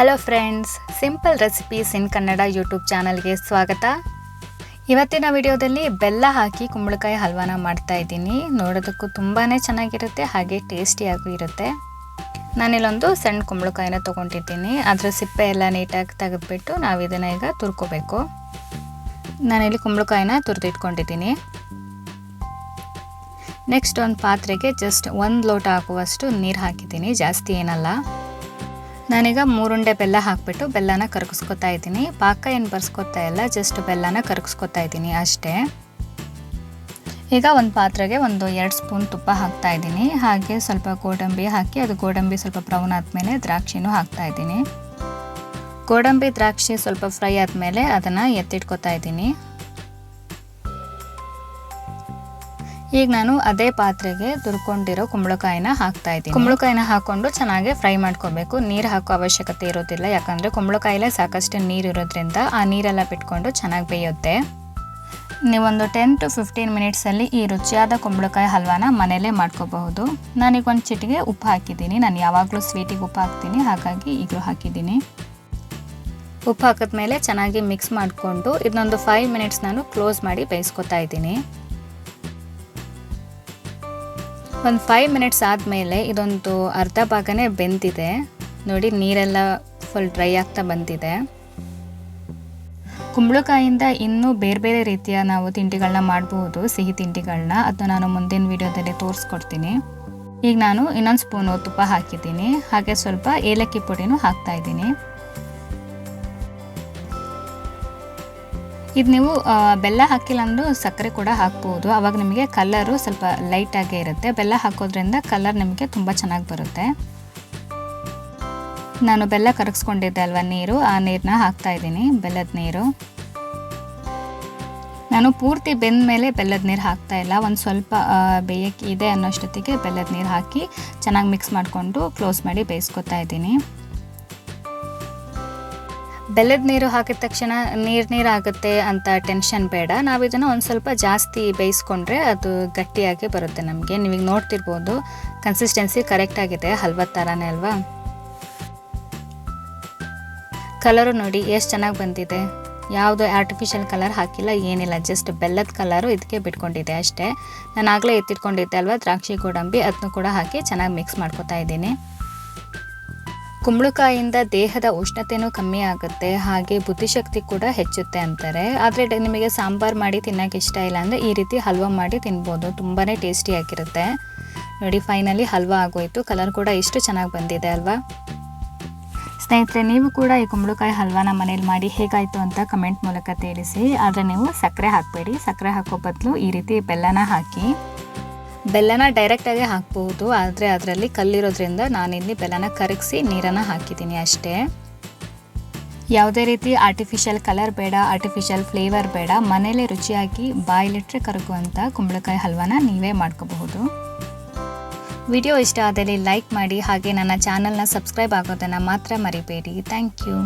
Hello friends simple recipes in Kannada YouTube ಚಾನಲ್ಗೆ ಸ್ವಾಗತ. ಇವತ್ತಿನ ವಿಡಿಯೋದಲ್ಲಿ ಬೆಲ್ಲ ಹಾಕಿ ಕುಂಬಳಕಾಯಿ ಹಲ್ವಾನ ಮಾಡ್ತಾ ಇದ್ದೀನಿ. ನೋಡೋದಕ್ಕೂ ತುಂಬಾ ಚೆನ್ನಾಗಿರುತ್ತೆ, ಹಾಗೆ ಟೇಸ್ಟಿಯಾಗೂ ಇರುತ್ತೆ. ನಾನಿಲ್ಲೊಂದು ಸಣ್ಣ ಕುಂಬಳಕಾಯಿನ ತೊಗೊಂಡಿದ್ದೀನಿ. ಅದರ ಸಿಪ್ಪೆ ಎಲ್ಲ ನೀಟಾಗಿ ತೆಗೆದುಬಿಟ್ಟು ನಾವು ಇದನ್ನು ಈಗ ತುರ್ಕೋಬೇಕು. ನಾನಿಲ್ಲಿ ಕುಂಬಳಕಾಯಿನ ತುರಿದಿಟ್ಕೊಂಡಿದ್ದೀನಿ. ನೆಕ್ಸ್ಟ್ ಒಂದು ಪಾತ್ರೆಗೆ ಜಸ್ಟ್ ಒಂದು ಲೋಟ ಹಾಕುವಷ್ಟು ನೀರು ಹಾಕಿದ್ದೀನಿ. ಜಾಸ್ತಿ ಏನಲ್ಲ. ನಾನೀಗ ಮೂರುಂಡೆ ಬೆಲ್ಲ ಹಾಕಿಬಿಟ್ಟು ಬೆಲ್ಲನ ಕರಗಿಸ್ಕೊತಾ ಇದ್ದೀನಿ. ಪಾಕ ಏನು ಬರ್ಸ್ಕೊತಾ ಇಲ್ಲ ಜಸ್ಟ್ ಬೆಲ್ಲನ ಕರಗಿಸ್ಕೊತಾ ಇದ್ದೀನಿ ಅಷ್ಟೇ. ಈಗ ಒಂದು ಪಾತ್ರೆಗೆ ಒಂದು ಎರಡು ಸ್ಪೂನ್ ತುಪ್ಪ ಹಾಕ್ತಾ ಇದ್ದೀನಿ. ಹಾಗೆ ಸ್ವಲ್ಪ ಗೋಡಂಬಿ ಹಾಕಿ, ಅದು ಗೋಡಂಬಿ ಸ್ವಲ್ಪ ಬ್ರೌನ್ ಆದಮೇಲೆ ದ್ರಾಕ್ಷಿನೂ ಹಾಕ್ತಾ ಇದ್ದೀನಿ. ಗೋಡಂಬಿ ದ್ರಾಕ್ಷಿ ಸ್ವಲ್ಪ ಫ್ರೈ ಆದಮೇಲೆ ಅದನ್ನು ಎತ್ತಿಟ್ಕೊತಾ ಇದ್ದೀನಿ. ಈಗ ನಾನು ಅದೇ ಪಾತ್ರೆಗೆ ತುರ್ಕೊಂಡಿರೋ ಕುಂಬಳಕಾಯಿನ ಹಾಕ್ತಾ ಇದ್ದೀನಿ. ಕುಂಬಳಕಾಯಿನ ಹಾಕೊಂಡು ಚೆನ್ನಾಗಿ ಫ್ರೈ ಮಾಡ್ಕೋಬೇಕು. ನೀರು ಹಾಕೋ ಅವಶ್ಯಕತೆ ಇರೋದಿಲ್ಲ. ಯಾಕಂದರೆ ಕುಂಬಳಕಾಯಿಲೆ ಸಾಕಷ್ಟು ನೀರು ಇರೋದ್ರಿಂದ ಆ ನೀರೆಲ್ಲ ಬಿಟ್ಕೊಂಡು ಚೆನ್ನಾಗಿ ಬೇಯುತ್ತೆ. ನೀವೊಂದು ಟೆನ್ ಟು ಫಿಫ್ಟೀನ್ ಮಿನಿಟ್ಸಲ್ಲಿ ಈ ರುಚಿಯಾದ ಕುಂಬಳಕಾಯಿ ಹಲ್ವಾನ ಮನೆಯಲ್ಲೇ ಮಾಡ್ಕೋಬಹುದು. ನಾನೀಗ ಒಂದು ಚಿಟಿಗೆ ಉಪ್ಪು ಹಾಕಿದ್ದೀನಿ. ನಾನು ಯಾವಾಗಲೂ ಸ್ವೀಟಿಗೆ ಉಪ್ಪು ಹಾಕ್ತೀನಿ. ಹಾಗಾಗಿ ಈಗಲೂ ಹಾಕಿದ್ದೀನಿ. ಉಪ್ಪು ಹಾಕಿದ್ಮೇಲೆ ಚೆನ್ನಾಗಿ ಮಿಕ್ಸ್ ಮಾಡಿಕೊಂಡು ಇದನ್ನೊಂದು ಫೈವ್ ಮಿನಿಟ್ಸ್ ನಾನು ಕ್ಲೋಸ್ ಮಾಡಿ ಬೇಯಿಸ್ಕೊತಾ ಇದ್ದೀನಿ. ಒಂದು ಫೈವ್ ಮಿನಿಟ್ಸ್ ಆದಮೇಲೆ ಇದೊಂದು ಅರ್ಧ ಭಾಗನೇ ಬೆಂದಿದೆ. ನೋಡಿ, ನೀರೆಲ್ಲ ಫುಲ್ ಡ್ರೈ ಆಗ್ತಾ ಬಂದಿದೆ. ಕುಂಬಳಕಾಯಿಂದ ಇನ್ನೂ ಬೇರೆ ಬೇರೆ ರೀತಿಯ ನಾವು ತಿಂಡಿಗಳನ್ನ ಮಾಡಬಹುದು ಸಿಹಿ ತಿಂಡಿಗಳನ್ನ ಅದನ್ನ ನಾನು ಮುಂದಿನ ವಿಡಿಯೋದಲ್ಲಿ ತೋರಿಸ್ಕೊಡ್ತೀನಿ. ಈಗ ನಾನು ಇನ್ನೊಂದು ಸ್ಪೂನು ತುಪ್ಪ ಹಾಕಿದ್ದೀನಿ. ಹಾಗೆ ಸ್ವಲ್ಪ ಏಲಕ್ಕಿ ಪುಡಿನೂ ಹಾಕ್ತಾ ಇದ್ದೀನಿ. ಇದು ನೀವು ಬೆಲ್ಲ ಹಾಕಿಲ್ಲ ಅಂದರೂ ಸಕ್ಕರೆ ಕೂಡ ಹಾಕ್ಬೋದು. ಅವಾಗ ನಿಮಗೆ ಕಲರು ಸ್ವಲ್ಪ ಲೈಟಾಗೇ ಇರುತ್ತೆ. ಬೆಲ್ಲ ಹಾಕೋದ್ರಿಂದ ಕಲರ್ ನಿಮಗೆ ತುಂಬ ಚೆನ್ನಾಗಿ ಬರುತ್ತೆ. ನಾನು ಬೆಲ್ಲ ಕರಗಿಸ್ಕೊಂಡಿದ್ದೆ ಅಲ್ವಾ ನೀರು? ಆ ನೀರನ್ನ ಹಾಕ್ತಾ ಇದ್ದೀನಿ, ಬೆಲ್ಲದ ನೀರು. ನಾನು ಪೂರ್ತಿ ಬೆಂದ ಮೇಲೆ ಬೆಲ್ಲದ ನೀರು ಹಾಕ್ತಾ ಇಲ್ಲ. ಒಂದು ಸ್ವಲ್ಪ ಬೇಯಕ್ಕೆ ಇದೆ ಅನ್ನೋಷ್ಟೊತ್ತಿಗೆ ಬೆಲ್ಲದ ನೀರು ಹಾಕಿ ಚೆನ್ನಾಗಿ ಮಿಕ್ಸ್ ಮಾಡಿಕೊಂಡು ಕ್ಲೋಸ್ ಮಾಡಿ ಬೇಯಿಸ್ಕೊತಾ ಇದ್ದೀನಿ. ಬೆಲ್ಲದ ನೀರು ಹಾಕಿದ ತಕ್ಷಣ ನೀರು ನೀರಾಗುತ್ತೆ ಅಂತ ಟೆನ್ಷನ್ ಬೇಡ. ನಾವು ಇದನ್ನು ಒಂದು ಸ್ವಲ್ಪ ಜಾಸ್ತಿ ಬೇಯಿಸ್ಕೊಂಡ್ರೆ ಅದು ಗಟ್ಟಿಯಾಗಿ ಬರುತ್ತೆ ನಮಗೆ. ನೀವೀಗ ನೋಡ್ತಿರ್ಬೋದು ಕನ್ಸಿಸ್ಟೆನ್ಸಿ ಕರೆಕ್ಟಾಗಿದೆ ಹಲ್ವ ಥರನೇ ಅಲ್ವಾ? ಕಲರು ನೋಡಿ ಎಷ್ಟು ಚೆನ್ನಾಗಿ ಬಂದಿದೆ. ಯಾವುದು ಆರ್ಟಿಫಿಷಿಯಲ್ ಕಲರ್ ಹಾಕಿಲ್ಲ, ಏನಿಲ್ಲ ಜಸ್ಟ್ ಬೆಲ್ಲದ ಕಲರು ಇದಕ್ಕೆ ಬಿಟ್ಕೊಂಡಿದೆ ಅಷ್ಟೇ. ನಾನು ಆಗಲೇ ಎತ್ತಿಟ್ಕೊಂಡಿದ್ದೆ ಅಲ್ವಾ ದ್ರಾಕ್ಷಿ ಗೋಡಂಬಿ ಅದನ್ನು ಕೂಡ ಹಾಕಿ ಚೆನ್ನಾಗಿ ಮಿಕ್ಸ್ ಮಾಡ್ಕೊತಾ ಇದ್ದೀನಿ. ಕುಂಬಳಕಾಯಿಂದ ದೇಹದ ಉಷ್ಣತೆಯೂ ಕಮ್ಮಿ ಆಗುತ್ತೆ, ಹಾಗೆ ಬುದ್ಧಿಶಕ್ತಿ ಕೂಡ ಹೆಚ್ಚುತ್ತೆ ಅಂತಾರೆ. ಆದರೆ ನಿಮಗೆ ಸಾಂಬಾರು ಮಾಡಿ ತಿನ್ನೋಕೆ ಇಷ್ಟ ಇಲ್ಲ ಅಂದರೆ ಈ ರೀತಿ ಹಲ್ವಾ ಮಾಡಿ ತಿನ್ಬೋದು ತುಂಬಾ ಟೇಸ್ಟಿಯಾಗಿರುತ್ತೆ ನೋಡಿ, ಫೈನಲಿ ಹಲ್ವಾ ಆಗೋಯ್ತು, ಕಲರ್ ಕೂಡ ಇಷ್ಟು ಚೆನ್ನಾಗಿ ಬಂದಿದೆ ಅಲ್ವಾ? ಸ್ನೇಹಿತರೆ, ನೀವು ಕೂಡ ಈ ಕುಂಬಳಕಾಯಿ ಹಲ್ವಾನ ಮನೇಲಿ ಮಾಡಿ ಹೇಗಾಯಿತು ಅಂತ ಕಮೆಂಟ್ ಮೂಲಕ ತಿಳಿಸಿ. ಆದರೆ ನೀವು ಸಕ್ಕರೆ ಹಾಕಬೇಡಿ, ಸಕ್ಕರೆ ಹಾಕೋ ಬದಲು ಈ ರೀತಿ ಬೆಲ್ಲನ ಹಾಕಿ. ಬೆಲ್ಲನ ಡೈರೆಕ್ಟಾಗಿ ಹಾಕ್ಬೋದು. ಆದರೆ ಅದರಲ್ಲಿ ಕಲ್ಲಿರೋದ್ರಿಂದ ನಾನಿಲ್ಲಿ ಬೆಲ್ಲನ ಕರಗಿಸಿ ನೀರನ್ನು ಹಾಕಿದ್ದೀನಿ ಅಷ್ಟೇ. ಯಾವುದೇ ರೀತಿ ಆರ್ಟಿಫಿಷಿಯಲ್ ಕಲರ್ ಬೇಡ ಆರ್ಟಿಫಿಷಿಯಲ್ ಫ್ಲೇವರ್ ಬೇಡ ಮನೇಲೆ ರುಚಿಯಾಗಿ ಬಾಯಿಲಿಟ್ರೆ ಕರಗುವಂಥ ಕುಂಬಳಕಾಯಿ ಹಲ್ವಾನ ನೀವೇ ಮಾಡ್ಕೋಬಹುದು. ವಿಡಿಯೋ ಇಷ್ಟ ಆದಲ್ಲಿ ಲೈಕ್ ಮಾಡಿ, ಹಾಗೆ ನನ್ನ ಚಾನಲ್ನ ಸಬ್ಸ್ಕ್ರೈಬ್ ಆಗೋದನ್ನು ಮಾತ್ರ ಮರಿಬೇಡಿ. Thank you